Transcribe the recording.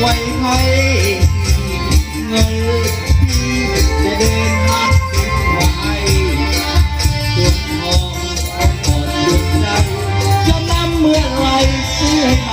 ไว้ให้เงินที่จะเดินทางไว้ตัวทองอ่อนหยุจจะนำเมื่อไรเสื่อ